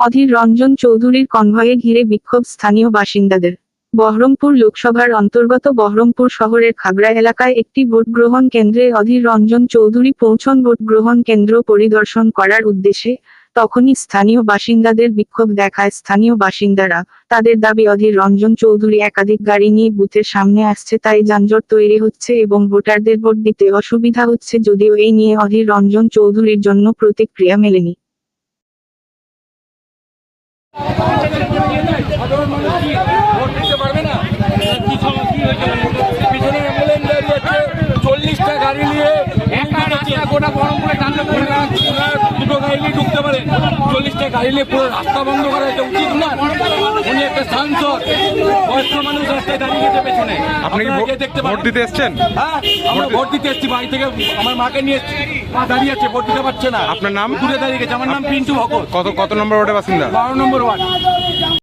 অধীর রঞ্জন চৌধুরীর কনভয়ে ঘিরে বিক্ষোভ স্থানীয় বাসিন্দাদের। বহরমপুর লোকসভার অন্তর্গত বহরমপুর শহরের খাগড়া এলাকায় একটি ভোট গ্রহণ কেন্দ্রে অধীর রঞ্জন চৌধুরী পৌঁছন ভোট গ্রহণ কেন্দ্র পরিদর্শন করার উদ্দেশ্যে তখনই স্থানীয় বাসিন্দাদের বিক্ষোভ দেখায় স্থানীয় বাসিন্দারা। তাদের দাবি, অধীর রঞ্জন চৌধুরী একাধিক গাড়ি নিয়ে বুথের সামনে আসছে, তাই যানজট তৈরি হচ্ছে এবং ভোটারদের ভোট দিতে অসুবিধা হচ্ছে, যদিও এই নিয়ে অধীর রঞ্জন চৌধুরীর জন্য প্রতিক্রিয়া মেলেনি। সাধারণ মানুষ কি ভোট দিতে পারবে না? পিছনে অ্যাম্বুলেন্স চল্লিশটা গাড়ি নিয়ে গোটা বহরমপুরে দুটো গাড়ি নিয়ে ঢুকতে পারে চল্লিশটা গাড়ি নিয়ে পুরো রাস্তা বন্ধ করা উচিত না উনি একটা সাংসদ, বয়স্ক মানুষ রাস্তায় দাঁড়িয়ে গেছে পেছনে। আপনি কি দেখতে ভোট দিতে এসছেন? হ্যাঁ আমরা ভোট দিতে এসেছি বাড়ি থেকে আমার মাকে নিয়ে এসেছি। মা দাঁড়িয়ে আছে ভোট দিতে পারছে না। আপনার নাম? দূরে দাঁড়িয়ে গেছে আমার নাম পিন্টু ভকত কত কত নম্বর ওয়ার্ডে বাসিন্দা? বারো নম্বর ওয়ার্ড।